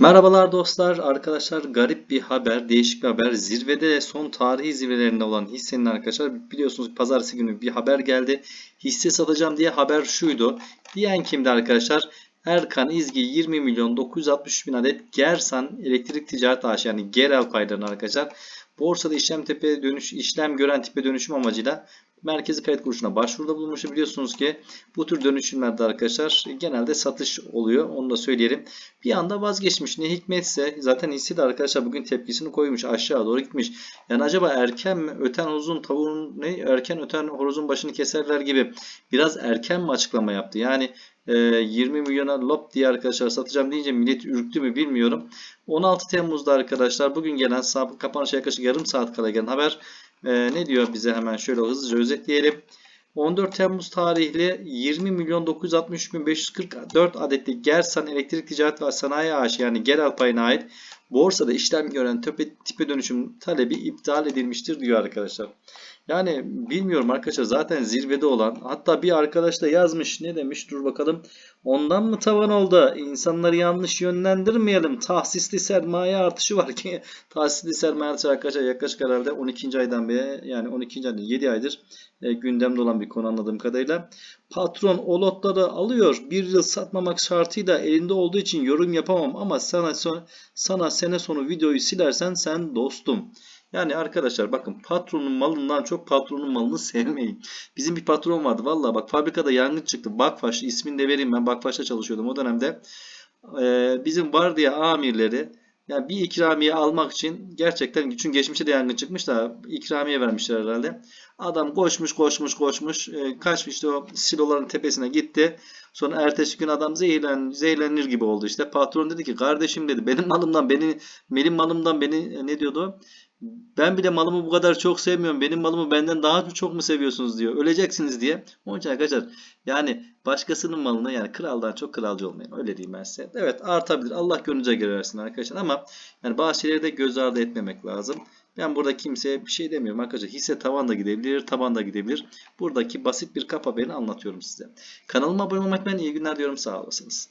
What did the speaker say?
Merhabalar dostlar, arkadaşlar garip bir haber, değişik bir haber. Zirvede son tarihi zirvelerinde olan hissenin arkadaşlar biliyorsunuz pazartesi günü bir haber geldi. Hisse satacağım diye haber şuydu. Diyen kimdi arkadaşlar? Erkan İzgi 20 milyon 963 bin adet Gersan Elektrik Ticaret AŞ yani Gerel paylarını arkadaşlar borsada işlem tepe dönüş işlem gören tipe dönüşüm amacıyla Merkezi Kayıt Kuruluşu'na başvuruda bulunmuş. Biliyorsunuz ki bu tür dönüşümlerde arkadaşlar genelde satış oluyor. Onu da söyleyelim. Bir anda vazgeçmiş. Ne hikmetse zaten hissi de arkadaşlar bugün tepkisini koymuş. Aşağı doğru gitmiş. Yani acaba erken mi öten uzun tavuğun ne erken öten horozun başını keserler gibi biraz erken mi açıklama yaptı? Yani e, 20 milyona lop diye arkadaşlar satacağım deyince millet ürktü mü bilmiyorum. 16 Temmuz'da arkadaşlar bugün gelen kapanışa yaklaşık yarım saat kala gelen haber e, ne diyor bize hemen şöyle hızlıca özetleyelim. 14 Temmuz tarihli 20 milyon 963 bin 544 adetli Gersan Elektrik Ticaret ve Sanayi AŞ yani Gerel payına ait borsada işlem gören tepe, tipe dönüşüm talebi iptal edilmiştir diyor arkadaşlar. Yani bilmiyorum arkadaşlar zaten zirvede olan hatta bir arkadaş da yazmış ne demiş dur bakalım ondan mı tavan oldu insanları yanlış yönlendirmeyelim tahsisli sermaye artışı var ki tahsisli sermaye artışı arkadaşlar yaklaşık herhalde 12. aydan beri yani 12. ayda 7 aydır e, gündemde olan bir konu anladığım kadarıyla. Patron o lotları alıyor. Bir yıl satmamak şartıyla elinde olduğu için yorum yapamam ama sana sana sene sonu videoyu silersen sen dostum. Yani arkadaşlar bakın patronun malından çok patronun malını sevmeyin. Bizim bir patron vardı valla bak fabrikada yangın çıktı. Bakfaş ismini de vereyim ben Bakfaş'ta çalışıyordum o dönemde. Ee, bizim vardiya amirleri yani bir ikramiye almak için gerçekten çünkü geçmişte de yangın çıkmış da ikramiye vermişler herhalde. Adam koşmuş koşmuş koşmuş e, kaçmış işte o siloların tepesine gitti. Sonra ertesi gün adam zehirlen, zehirlenir gibi oldu işte. Patron dedi ki kardeşim dedi benim malımdan beni benim malımdan beni e, ne diyordu? Ben bile malımı bu kadar çok sevmiyorum. Benim malımı benden daha çok mu seviyorsunuz diyor. Öleceksiniz diye. Onun için arkadaşlar yani başkasının malına yani kraldan çok kralcı olmayın. Öyle diyeyim ben size. Evet artabilir. Allah gönlünüze göre versin arkadaşlar ama yani bazı şeyleri de göz ardı etmemek lazım. Ben burada kimseye bir şey demiyorum arkadaşlar. Hisse tavan da gidebilir, taban da gidebilir. Buradaki basit bir kap haberini anlatıyorum size. Kanalıma abone olmayı unutmayın. İyi günler diyorum. Sağ olasınız.